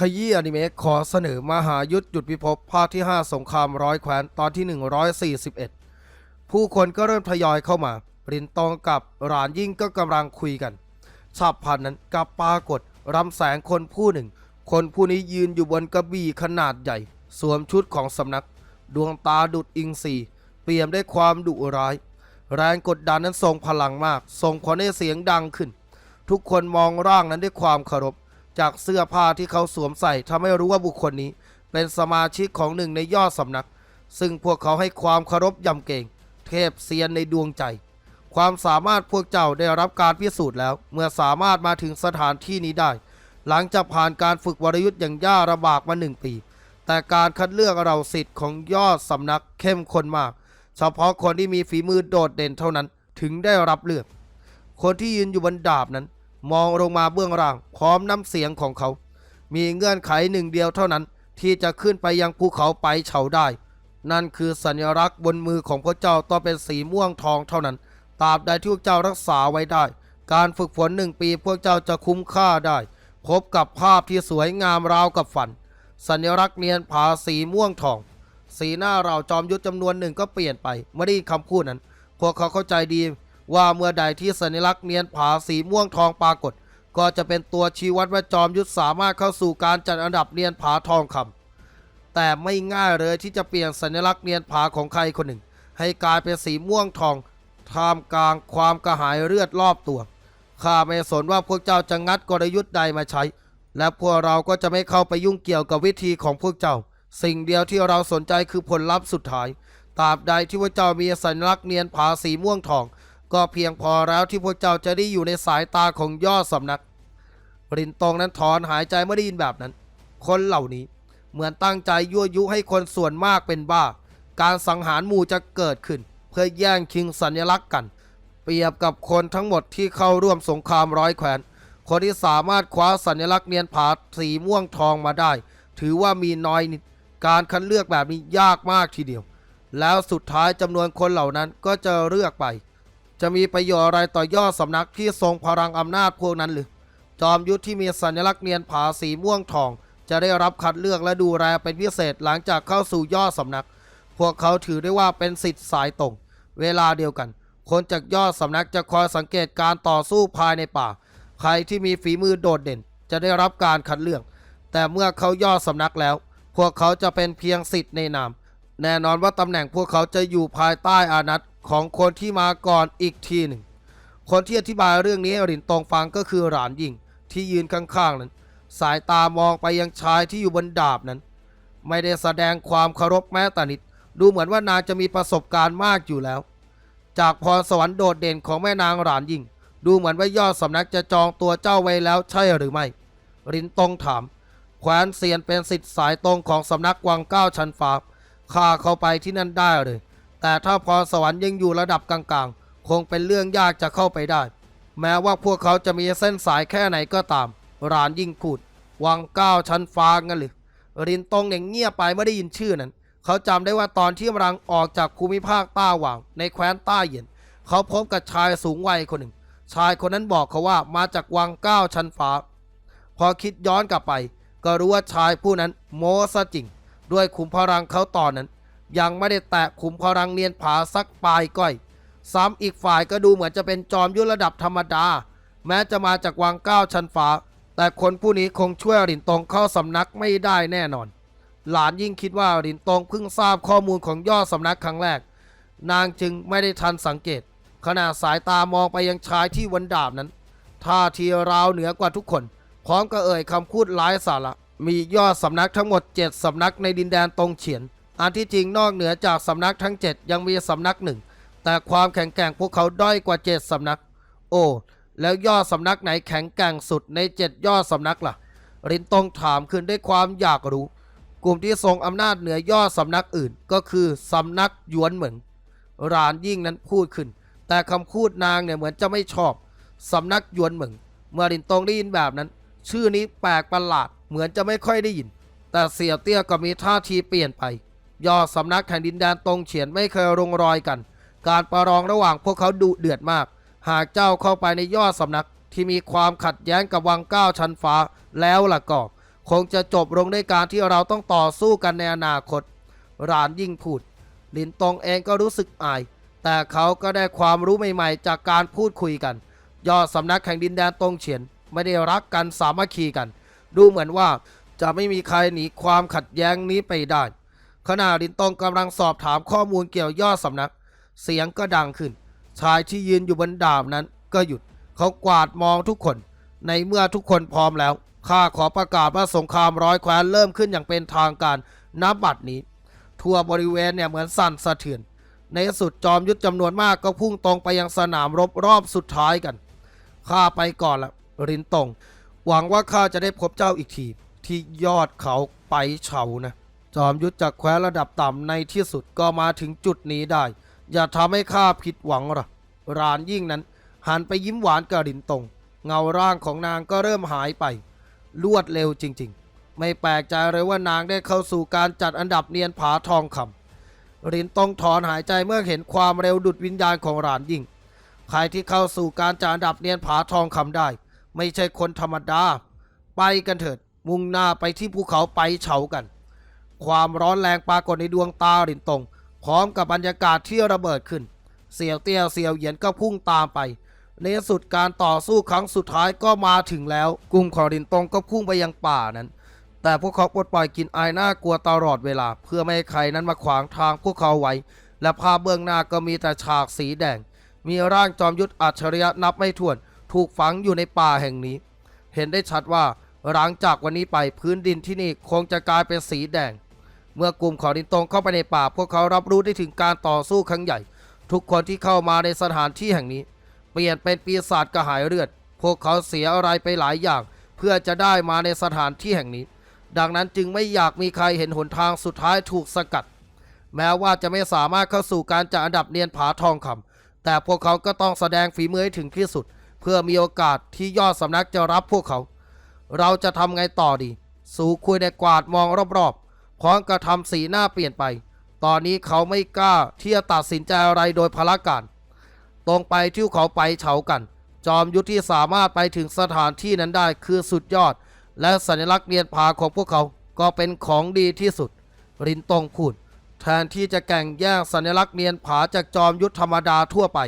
ขยี้อนิเมะขอเสนอมหายุทธหยุดพิภพภาคที่ 5 สงครามร้อยแคว้นตอนที่ 141 ผู้คนก็เริ่มทยอยเข้ามา ปรินตองกับหลานยิ่งก็กำลังคุยกันฉับพลันนั้นกับปรากฏรำแสงคนผู้หนึ่ง คนผู้นี้ยืนอยู่บนกระบี่ขนาดใหญ่ สวมชุดของสำนัก ดวงตาดุดอิงสีเปี่ยมด้วยความดุร้าย แรงกดดันนั้นทรงพลังมากส่งผลให้เสียงดังขึ้น ทุกคนมองร่างนั้นด้วยความเคารพ จากเสื้อผ้าที่เขาสวมใส่ทำให้รู้ว่าบุคคลนี้ เป็นสมาชิกของหนึ่งในยอดสำนัก ซึ่งพวกเขาให้ความเคารพยำเกรงเทพเซียนในดวงใจ ความสามารถพวกเจ้าได้รับการพิสูจน์แล้ว เมื่อสามารถมาถึงสถานที่นี้ได้ หลังจากผ่านการฝึกวรยุทธ์อย่างยากลำบากมาหนึ่งปี แต่การคัดเลือกเราสิทธิ์ของยอดสำนักเข้มข้นมาก เฉพาะคนที่มีฝีมือโดดเด่นเท่านั้นถึงได้รับเลือก คนที่ยืนอยู่บนดาบนั้น มองลงมาเบื้องล่างพร้อมน้ำเสียงของเขา มีเงื่อนไขหนึ่งเดียวเท่านั้น ที่จะขึ้นไปยังภูเขาไปเฉาได้ นั่นคือสัญลักษณ์บนมือของพระเจ้าต้องเป็นสีม่วงทองเท่านั้นตราบใดที่พวกเจ้ารักษาไว้ได้ การฝึกฝนหนึ่งปีพวกเจ้าจะคุ้มค่าได้ พบกับภาพที่สวยงามราวกับฝัน สัญลักษณ์เนียนผาสีม่วงทอง สีหน้าเราจอมยุทธจำนวนหนึ่งก็เปลี่ยนไปเมื่อได้คำพูดนั้น พวกเขาเข้าใจดี ว่าเมื่อใดที่สัญลักษณ์เนียนผาสีม่วงทองปรากฏ ก็จะเป็นตัวชี้วัดว่าจอมยุทธสามารถเข้าสู่การจัดอันดับเนียนผาทองคำแต่ไม่ง่ายเลยที่จะเปลี่ยนสัญลักษณ์เนียนผาของใครคนหนึ่ง ให้กลายเป็นสีม่วงทองท่ามกลางความกระหายเลือดรอบตัวข้าไม่สนว่าพวกเจ้าจะงัดกลยุทธ์ใดมาใช้ และพวกเราก็จะไม่เข้าไปยุ่งเกี่ยวกับวิธีของพวกเจ้า สิ่งเดียวที่เราสนใจคือผลลัพธ์สุดท้ายตราบใดที่พวกเจ้ามีสัญลักษณ์เนียนผาสีม่วงทอง ก็เพียงพอแล้วที่พวกเจ้าจะได้อยู่ในสายตาของยอดสำนัก รินตองนั้นถอนหายใจเมื่อได้ยินแบบนั้น คนเหล่านี้เหมือนตั้งใจยั่วยุให้คนส่วนมากเป็นบ้า การสังหารหมู่จะเกิดขึ้น เพื่อแย่งชิงสัญลักษณ์กัน เปรียบกับคนทั้งหมดที่เข้าร่วมสงครามร้อยแขวน คนที่สามารถคว้าสัญลักษณ์เนียนผาสีม่วงทองมาได้ ถือว่ามีน้อยนิด การคัดเลือกแบบนี้ยากมากทีเดียว แล้วสุดท้ายจำนวนคนเหล่านั้นก็จะเลือกไป จะมีประโยชน์อะไรต่อยอดสำนักที่ทรงพลังอำนาจพวกนั้นหรือ จอมยุทธที่มีสัญลักษณ์เนียนผาสีม่วงทอง จะได้รับคัดเลือกและดูแลเป็นพิเศษหลังจากเข้าสู่ยอดสำนัก พวกเขาถือได้ว่าเป็นสิทธิ์สายตรง เวลาเดียวกัน คนจากยอดสำนักจะคอยสังเกตการต่อสู้ภายในป่า ใครที่มีฝีมือโดดเด่น จะได้รับการคัดเลือก แต่เมื่อเขายอดสำนักแล้ว พวกเขาจะเป็นเพียงสิทธิ์ในนาม แน่นอนว่าตำแหน่งพวกเขาจะอยู่ภายใต้อานัต ของคนที่มาก่อนอีกทีหนึ่ง คนที่อธิบายเรื่องนี้ให้หลินตองฟังก็คือหลานยิงที่ยืนข้างๆนั้น สายตามองไปยังชายที่อยู่บนดาบนั้น ไม่ได้แสดงความเคารพแม้แต่นิด ดูเหมือนว่านางจะมีประสบการณ์มากอยู่แล้ว จากพรสวรรค์โดดเด่นของแม่นางหลานยิงดูเหมือนว่ายอดสำนักจะจองตัวเจ้าไว้แล้วใช่หรือไม่รินตงถามแคว้นเซียนเป็นสิทธิ์สายตรงของสำนักวังเก้าชั้นฟ้าข้าเข้าไปที่นั่นได้เลย แต่ถ้าพรสวรรค์ยังอยู่ระดับกลางๆ คงเป็นเรื่องยากจะเข้าไปได้ แม้ว่าพวกเขาจะมีเส้นสายแค่ไหนก็ตามรานยิ่งพูดวังเก้าชั้นฟ้างั้นหรือรินตงอย่างเงียบไปไม่ได้ยินชื่อนั้น เขาจำได้ว่าตอนที่กำลังออกจากภูมิภาคต้าหว่าง ในแคว้นต้าเหยียนเขาพบกับชายสูงวัยคนหนึ่ง ชายคนนั้นบอกเขาว่ามาจากวังเก้าชั้นฟ้า พอคิดย้อนกลับไป ก็รู้ว่าชายผู้นั้นโม้ซะจริง ด้วยขุมพลังเขาตอนนั้น ยังไม่ได้แตะขุมพลังเนียนผาสักปลายก้อย ซ้ำอีกฝ่ายก็ดูเหมือนจะเป็นจอมยุทธระดับธรรมดา แม้จะมาจากวังเก้าชั้นฟ้า แต่คนผู้นี้คงช่วยหลินตงเข้าสำนักไม่ได้แน่นอน หลานยิ่งคิดว่าหลินตงเพิ่งทราบข้อมูลของยอดสำนักครั้งแรก นางจึงไม่ได้ทันสังเกต ขณะสายตามองไปยังชายที่วันดาบนั้นท่าทีราวเหนือกว่าทุกคน พร้อมกับเอ่ยคำพูดร้ายสาระมียอดสำนักทั้งหมด 7 สำนักในดินแดนตรงเฉียน อันที่จริงนอกเหนือจากสำนักทั้ง 7 ยังมีสำนักหนึ่ง แต่ความแข็งแกร่งพวกเขาด้อยกว่า 7 สำนัก โอ้ แล้วยอดสำนักไหนแข็งแกร่งสุดใน 7 ยอดสำนักล่ะ รินตงถามขึ้นด้วยความอยากรู้ กลุ่มที่ทรงอำนาจเหนือยอดสำนักอื่น ก็คือสำนักหยวนเหมิงรานยิ่งนั้นพูดขึ้น แต่คำพูดนางเนี่ยเหมือนจะไม่ชอบสำนักหยวนเหมิงเมื่อรินตงได้ยินแบบนั้น ชื่อนี้แปลกประหลาดเหมือนจะไม่ค่อยได้ยิน แต่เสี่ยเตี้ยก็มีท่าทีเปลี่ยนไป ยอดสำนักแห่งดินแดนตรงเฉียนไม่เคยลงรอยกัน การประลองระหว่างพวกเขาดุเดือดมาก หากเจ้าเข้าไปในยอดสำนักที่มีความขัดแย้งกับวังเก้าชั้นฟ้าแล้วล่ะก็คงจะจบลงด้วยการที่เราต้องต่อสู้กันในอนาคต รานยิ่งพูด ลินตงเองก็รู้สึกอาย แต่เขาก็ได้ความรู้ใหม่ๆ จากการพูดคุยกัน ยอดสำนักแห่งดินแดนตรงเฉียน ไม่ได้รักกันสามัคคีกัน ดูเหมือนว่าจะไม่มีใครหนีความขัดแย้งนี้ไปได้ ขณะลินตงกำลังสอบถามข้อมูลเกี่ยวยอดสำนัก เสียงก็ดังขึ้น ชายที่ยืนอยู่บนดาบนั้นก็หยุด เขากวาดมองทุกคน ในเมื่อทุกคนพร้อมแล้ว ข้าขอประกาศว่าสงครามร้อยแคว้นเริ่มขึ้นอย่างเป็นทางการนับบัดนี้ ทั่วบริเวณเนี่ยเหมือนสั่นสะเทือน ในสุดจอมยุทธจำนวนมากก็พุ่งตรงไปยังสนามรบรอบสุดท้ายกันข้าไปก่อนละรินตงหวังว่าข้าจะได้พบเจ้าอีกทีที่ยอดเขาไปเฉานะ จอมยุทธจากแคว้นระดับต่ำในที่สุดก็มาถึงจุดนี้ได้ อย่าทำให้ข้าผิดหวังหรอกรานยิ่งนั้น หันไปยิ้มหวานกับรินตง เงาร่างของนางก็เริ่มหายไป รวดเร็วจริง ๆ ไม่แปลกใจเลยว่านางได้เข้าสู่การจัดอันดับเนียนผาทองคำรินตงถอนหายใจเมื่อเห็นความเร็วดุดวิญญาณของรานยิ่ง ใครที่เข้าสู่การจัดอันดับเนียนผาทองคำได้ ไม่ใช่คนธรรมดา ไปกันเถิด มุ่งหน้าไปที่ภูเขาไปเฉากัน ความร้อนแรงปรากฏในดวงตารินตง พร้อมกับบรรยากาศที่ระเบิดขึ้น เสี่ยวเตี้ยวเสี่ยวเหยียนก็พุ่งตามไป ในสุดการต่อสู้ครั้งสุดท้ายก็มาถึงแล้ว กลุ่มของรินตงก็พุ่งไปยังป่านั้น แต่พวกเขาปลดปล่อยกินอายน่ากลัวตลอดเวลา เพื่อไม่ให้ใครนั้นมาขวางทางพวกเขาไว้ และภาพเบื้องหน้าก็มีแต่ฉากสีแดง มีร่างจอมยุทธอัจฉริยะนับไม่ถ้วน ถูกฝังอยู่ในป่าแห่งนี้ เห็นได้ชัดว่าหลังจากวันนี้ไปพื้นดินที่นี่คงจะกลายเป็นสีแดง เมื่อกลุ่มของดินตรงเข้าไปในป่า พวกเขารับรู้ได้ถึงการต่อสู้ครั้งใหญ่ ทุกคนที่เข้ามาในสถานที่แห่งนี้ เปลี่ยนเป็นปีศาจกระหายเลือด พวกเขาเสียอะไรไปหลายอย่าง เพื่อจะได้มาในสถานที่แห่งนี้ ดังนั้นจึงไม่อยากมีใครเห็นหนทางสุดท้ายถูกสกัด แม้ว่าจะไม่สามารถเข้าสู่การจัดอันดับเนียนผาทองคำแต่พวกเขาก็ต้องแสดงฝีมือให้ถึงที่สุด เพื่อมีโอกาสที่ยอดสำนักจะรับพวกเขา เราจะทำไงต่อดี สูคุยในกวาดมองรอบ ร้อมกระทำสีหน้าเปลี่ยนไป ตอนนี้เขาไม่กล้าที่จะตัดสินใจอะไรโดยพละการ ตรงไปที่เขาไปเฉากัน จอมยุทธที่สามารถไปถึงสถานที่นั้นได้คือสุดยอด และสัญลักษณ์เนียนผาของพวกเขาก็เป็นของดีที่สุด รินตงพูดแทนที่จะแก่งแย่งสัญลักษณ์เนียนผาจากจอมยุทธธรรมดาทั่วไป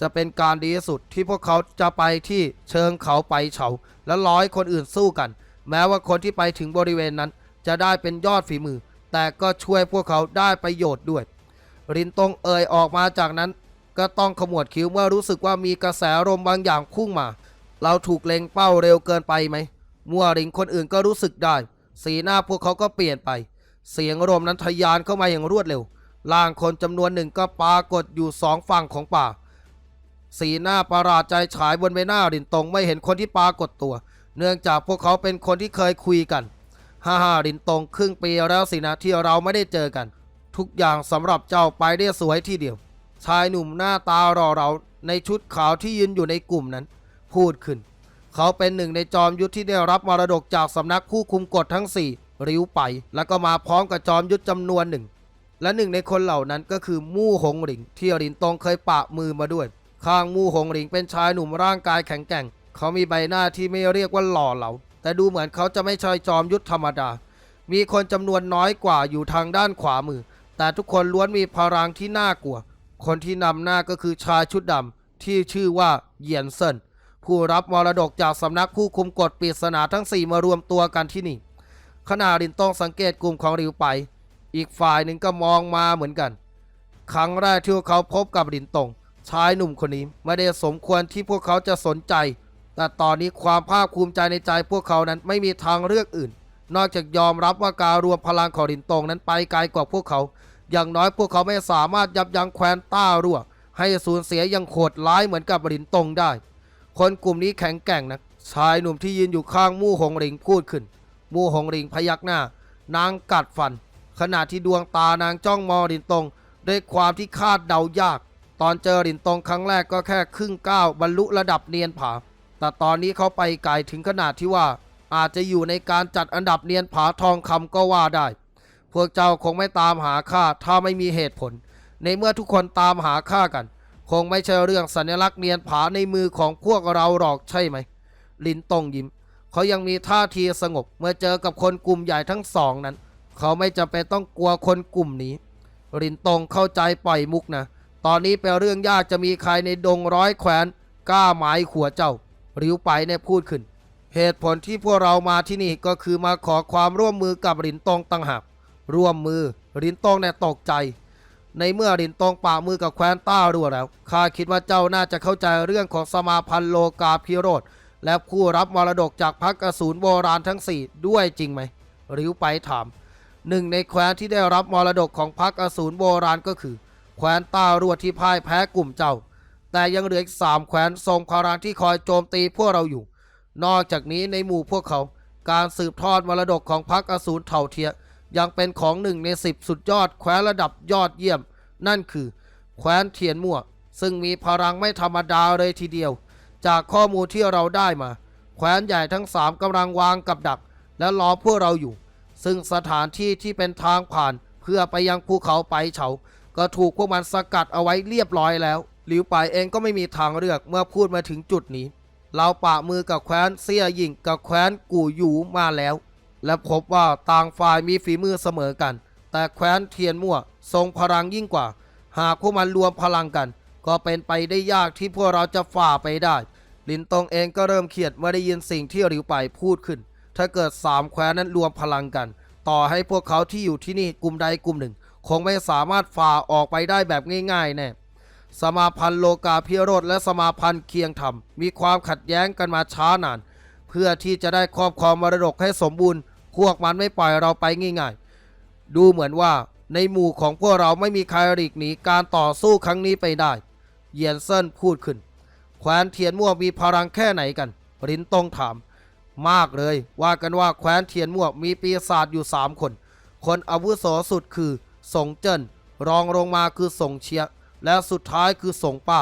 จะเป็นการดีที่สุดที่พวกเขาจะไปที่เชิงเขาไปเฉา และร้อยคนอื่นสู้กัน แม้ว่าคนที่ไปถึงบริเวณนั้น จะได้เป็นยอดฝีมือ แต่ก็ช่วยพวกเขาได้ประโยชน์ด้วย รินตงเอ่ยออกมาจากนั้น ก็ต้องขมวดคิ้วเมื่อรู้สึกว่ามีกระแสลมบางอย่างพุ่งมา เราถูกเล็งเป้าเร็วเกินไปไหมมัวริงคนอื่นก็รู้สึกได้ สีหน้าพวกเขาก็เปลี่ยนไป เสียงลมนั้นทะยานเข้ามาอย่างรวดเร็วร่างคนจำนวนหนึ่งก็ปรากฏอยู่สองฝั่งของป่า สีหน้าประหลาดใจฉายบนใบหน้ารินตงไม่เห็นคนที่ปรากฏตัว เนื่องจากพวกเขาเป็นคนที่เคยคุยกัน ฮ่าฮ่ารินตงครึ่งปีแล้วสินะที่เราไม่ได้เจอกัน ทุกอย่างสำหรับเจ้าไปได้สวยทีเดียว ชายหนุ่มหน้าตารอเราในชุดขาวที่ยืนอยู่ในกลุ่มนั้น พูดขึ้น เขาเป็นหนึ่งในจอมยุทธที่ได้รับมรดกจากสำนักผู้คุมกฎทั้งสี่ริ้วไป แล้วก็มาพร้อมกับจอมยุทธจำนวนหนึ่ง และหนึ่งในคนเหล่านั้นก็คือมู่หงหลิง ที่รินตงเคยปะมือมาด้วย ข้างมู่หงหลิงเป็นชายหนุ่มร่างกายแข็งแกร่ง เขามีใบหน้าที่ไม่เรียกว่าหล่อเหลา แต่ดูเหมือนเขาจะไม่ใช่จอมยุทธธรรมดา มีคนจำนวนน้อยกว่าอยู่ทางด้านขวามือ แต่ทุกคนล้วนมีพลังที่น่ากลัว คนที่นำหน้าก็คือชายชุดดำที่ชื่อว่าเยียนเซินผู้รับมรดกจากสำนักผู้คุมกฎปริศนาทั้งสี่มารวมตัวกันที่นี่ขณะรินต้องสังเกตกลุ่มของริวไป อีกฝ่ายหนึ่งก็มองมาเหมือนกัน ครั้งแรกที่พวกเขาพบกับรินตงชายหนุ่มคนนี้ไม่ได้สมควรที่พวกเขาจะสนใจ แต่ตอนนี้ความภาคภูมิใจในใจพวกเขานั้นไม่มีทางเลือกอื่น นอกจากยอมรับว่าการรวมพลังของรินตงนั้นไปไกลกว่าพวกเขา อย่างน้อยพวกเขาไม่สามารถยับยั้งแคว้นต้ารั่ว ให้สูญเสียอย่างโหดร้ายเหมือนกับรินตงได้ คนกลุ่มนี้แข็งแกร่งนะชายหนุ่มที่ยืนอยู่ข้างมู่หงหลิงพูดขึ้น มู่หงหลิงพยักหน้า นางกัดฟัน ขณะที่ดวงตานางจ้องมองรินตงด้วยความที่คาดเดายาก ตอนเจอรินตงครั้งแรกก็แค่ครึ่งก้าวบรรลุระดับเนียนผา แต่ตอนนี้เขาไปไกลถึงขนาดที่ว่า อาจจะอยู่ในการจัดอันดับเนียนผาทองคำก็ว่าได้ พวกเจ้าคงไม่ตามหาข้าถ้าไม่มีเหตุผล ในเมื่อทุกคนตามหาข้ากัน คงไม่ใช่เรื่องสัญลักษณ์เนียนผาในมือของพวกเราหรอกใช่ไหม ลินตงยิ้ม เขายังมีท่าทีสงบเมื่อเจอกับคนกลุ่มใหญ่ทั้งสองนั้น เขาไม่จำเป็นต้องกลัวคนกลุ่มนี้รินตงเข้าใจปล่อยมุกนะ ตอนนี้เป็นเรื่องยากจะมีใครในดงร้อยแขวนกล้าหมายขัวเจ้า ริ้วไปเนี่ยพูดขึ้น เหตุผลที่พวกเรามาที่นี่ก็คือมาขอความร่วมมือกับรินตงต่างหากร่วมมือรินตงเนี่ยตกใจ ในเมื่อรินตงป่ามือกับแคว้นต้ารั่วแล้วข้าคิดว่าเจ้าน่าจะเข้าใจเรื่องของสมาพันธ์โลกาพิโรธและผู้รับมรดกจากพรรคอสูรโบราณทั้งสี่ด้วยจริงไหมริ้วไปถามหนึ่งในแคว้นที่ได้รับมรดกของพรรคอสูรโบราณก็คือ แคว้นต้ารวดที่พ่ายแพ้กลุ่มเจ้า แต่ยังเหลืออีกสามแคว้นทรงพลังที่คอยโจมตีพวกเราอยู่ นอกจากนี้ในหมู่พวกเขา การสืบทอดมรดกของพรรคอสูรเถ่าเทีย ยังเป็นของหนึ่งในสิบสุดยอดแคว้นระดับยอดเยี่ยม นั่นคือแคว้นเทียนมั่ว ซึ่งมีพลังไม่ธรรมดาเลยทีเดียว จากข้อมูลที่เราได้มาแคว้นใหญ่ทั้งสามกำลังวางกับดัก และรอพวกเราอยู่ ซึ่งสถานที่ที่เป็นทางผ่าน เพื่อไปยังภูเขาไปเฉาก็ถูกพวกมันสกัดเอาไว้เรียบร้อยแล้ว หลิวไปายเองก็ไม่มีทางเลือกเมื่อพูดมาถึงจุดนี้ เราปะมือกับแคว้นเซี่ยหยิงกับแคว้นกู่หยูมาแล้ว และพบว่าต่างฝ่ายมีฝีมือเสมอกัน แต่แคว้นเทียนมั่ว ทรงพลังยิ่งกว่า หากพวกมันรวมพลังกัน ก็เป็นไปได้ยากที่พวกเราจะฝ่าไปได้ ลินตงเองก็เริ่มเครียดเมื่อได้ยินสิ่งที่หลิวไปพูดขึ้น ถ้าเกิดสามแคว้นนั้นรวมพลังกัน ต่อให้พวกเขาที่อยู่ที่นี่กลุ่มใดกลุ่มหนึ่ง คงไม่สามารถฝ่าออกไปได้แบบง่ายๆแน่ สมาพันธ์โลกาพิโรธและสมาพันธ์เคียงธรรม มีความขัดแย้งกันมาช้านาน เพื่อที่จะได้ครอบครองมรดกให้สมบูรณ์ พวกมันไม่ปล่อยเราไปง่ายๆ ดูเหมือนว่าในหมู่ของพวกเราไม่มีใครหลีกหนีการต่อสู้ครั้งนี้ไปได้ เยียนเซินพูดขึ้น แคว้นเทียนมั่วมีพลังแค่ไหนกันรินตงถาม มากเลย ว่ากันว่าแคว้นเทียนมั่วมีปีศาจอยู่สามคน คนอาวุโสสุดคือสงเจิ้นรองลงมาคือสงเชีย และสุดท้ายคือสงป้า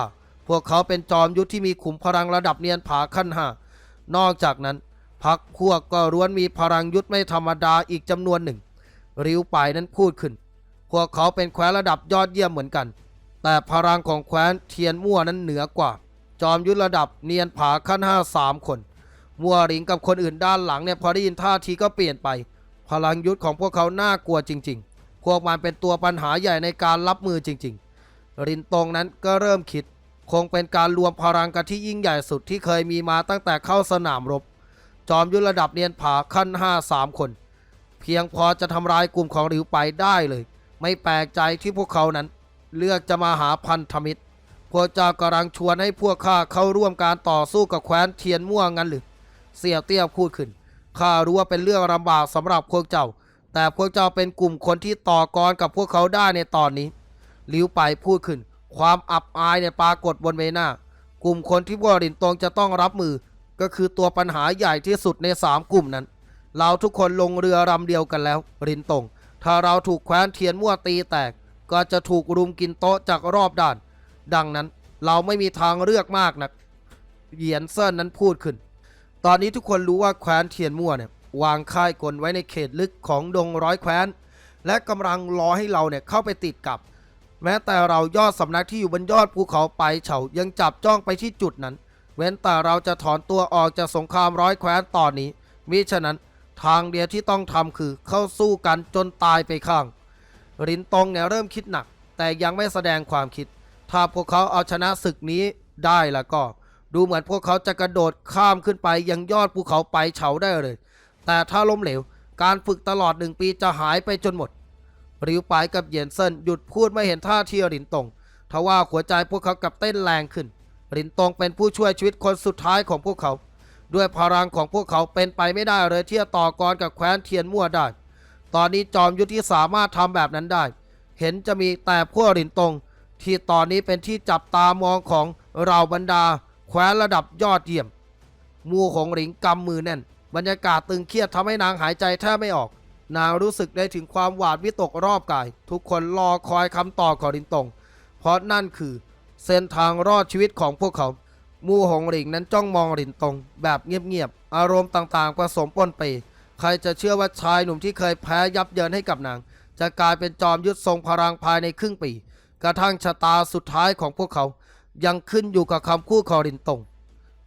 พวกเขาเป็นจอมยุทธที่มีขุมพลังระดับเนียนผาขั้นห้านอกจากนั้นพักพวกก็ล้วนมีพลังยุทธไม่ธรรมดาอีกจำนวนหนึ่ง ริ้วป่ายนั้นพูดขึ้น พวกเขาเป็นแคว้นระดับยอดเยี่ยมเหมือนกัน แต่พลังของแคว้นเทียนมั่วนั้นเหนือกว่า จอมยุทธระดับเนียนผาขั้นห้าสามคน มั่วหริงกับคนอื่นด้านหลังเนี่ยพอได้ยินท่าทีก็เปลี่ยนไป พลังยุทธของพวกเขาน่ากลัวจริง ๆ พวกมันเป็นตัวปัญหาใหญ่ในการรับมือจริง ๆ รินตงนั้นก็เริ่มคิด คงเป็นการรวมพลังกันที่ยิ่งใหญ่สุดที่เคยมีมาตั้งแต่เข้าสนามรบ จอมยุทธระดับเนียนผาขั้นห้าสามคน เพียงพอจะทำลายกลุ่มของหลิวไปได้เลย ไม่แปลกใจที่พวกเขานั้น เลือกจะมาหาพันธมิตร พวกเจ้ากำลังชวนให้พวกข้าเข้าร่วมการต่อสู้กับแคว้นเทียนม่วงงั้นหรือเสี่ยวเตี้ยพูดขึ้นข้ารู้ว่าเป็นเรื่องลำบากสำหรับพวกเจ้า แต่พวกเจ้าเป็นกลุ่มคนที่ต่อกรกับพวกเขาได้ในตอนนี้ ลิวไปพูดขึ้น ความอับอายเนี่ยปรากฏบนใบหน้ากลุ่มคนที่พวกรินตงจะต้องรับมือ ก็คือตัวปัญหาใหญ่ที่สุดในสามกลุ่มนั้น เราทุกคนลงเรือลำเดียวกันแล้ว รินตงถ้าเราถูกแคว้นเทียนมั่วตีแตก ก็จะถูกรุมกินโต๊ะจากรอบด้าน ดังนั้นเราไม่มีทางเลือกมากนักเหยียนเซินนั้นพูดขึ้น ตอนนี้ทุกคนรู้ว่าแคว้นเทียนมั่วเนี่ยวางค่ายกลไว้ในเขตลึกของดงร้อยแคว้น และกำลังรอให้เราเนี่ยเข้าไปติดกับ แม้แต่เรายอดสำนักที่อยู่บนยอดภูเขาไปเฉายังจับจ้องไปที่จุดนั้น เว้นแต่เราจะถอนตัวออกจากสงครามร้อยแคว้นตอนนี้มิฉะนั้นทางเดียวที่ต้องทำคือเข้าสู้กันจนตายไปข้าง รินตงเนี่ยเริ่มคิดหนัก แต่ยังไม่แสดงความคิด ถ้าพวกเขาเอาชนะศึกนี้ได้แล้วก็ ดูเหมือนพวกเขาจะกระโดดข้ามขึ้นไปยังยอดภูเขาไปเฉาได้เลย แต่ถ้าล้มเหลว การฝึกตลอดหนึ่งปีจะหายไปจนหมด ริวปายกับเยนเซินหยุดพูดไม่เห็นท่าทีรินตงทว่าหัวใจพวกเขากับเต้นแรงขึ้น รินตงเป็นผู้ช่วยชีวิตคนสุดท้ายของพวกเขา ด้วยพลังของพวกเขาเป็นไปไม่ได้เลยที่จะต่อกรกับแคว้นเทียนมั่วได้ ตอนนี้จอมยุทธที่สามารถทำแบบนั้นได้ เห็นจะมีแต่พวกรินตงที่ตอนนี้เป็นที่จับตามองของเราบรรดา แคว้นระดับยอดเยี่ยม มูของหลิงกำมือแน่น บรรยากาศตึงเครียดทำให้นางหายใจแทบไม่ออก นางรู้สึกได้ถึงความหวาดวิตกรอบกาย ทุกคนรอคอยคำตอบของรินตง เพราะนั่นคือ เส้นทางรอดชีวิตของพวกเขา มูหงหลิงนั้นจ้องมองรินตง แบบเงียบๆ อารมณ์ต่างๆผสมปนไป ใครจะเชื่อว่าชายหนุ่มที่เคยแพ้ยับเยินให้กับนาง จะกลายเป็นจอมยุทธทรงพลังภายในครึ่งปี กระทั่งชะตาสุดท้ายของพวกเขา ยังขึ้นอยู่กับคำพูดของรินตง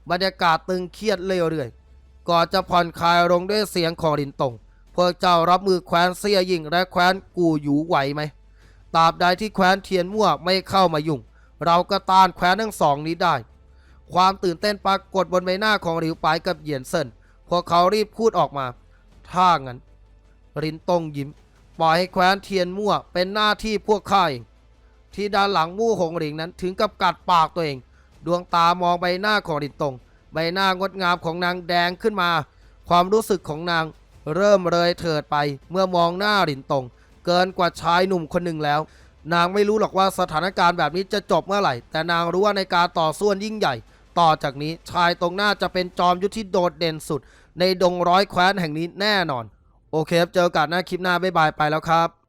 บรรยากาศตึงเครียดเรื่อยๆก่อนจะผ่อนคลายลงด้วยเสียงของรินตง พวกเจ้ารับมือแคว้นเสียยิงและแคว้นกูหยูไหวไหมตราบใดที่แคว้นเทียนมั่วไม่เข้ามายุ่ง เราก็ต้านแคว้นทั้งสองนี้ได้ ความตื่นเต้นปรากฏบนใบหน้าของหลิวปายกับเหยียนเซินพวกเขารีบพูดออกมา ถ้างั้น รินตงยิ้ม ปล่อยให้แคว้นเทียนมั่วเป็นหน้าที่พวกข้าเองที่ด้านหลังมู่หงหลิงนั้นถึงกับกัดปากตัวเอง ดวงตามองใบหน้าของรินตง ใบหน้างดงามของนางแดงขึ้นมา ความรู้สึกของนาง เริ่มเลยเถิดไปเมื่อมองหน้าหลินตง เกินกว่าชายหนุ่มคนหนึ่งแล้ว นางไม่รู้หรอกว่าสถานการณ์แบบนี้จะจบเมื่อไหร่ แต่นางรู้ว่าในการต่อสู้อันยิ่งใหญ่ ต่อจากนี้ชายตรงหน้าจะเป็นจอมยุทธที่โดดเด่นสุด ในดงร้อยแคว้นแห่งนี้แน่นอน โอเคครับเจอกันหน้าคลิปหน้าบ๊ายบายไปแล้วครับ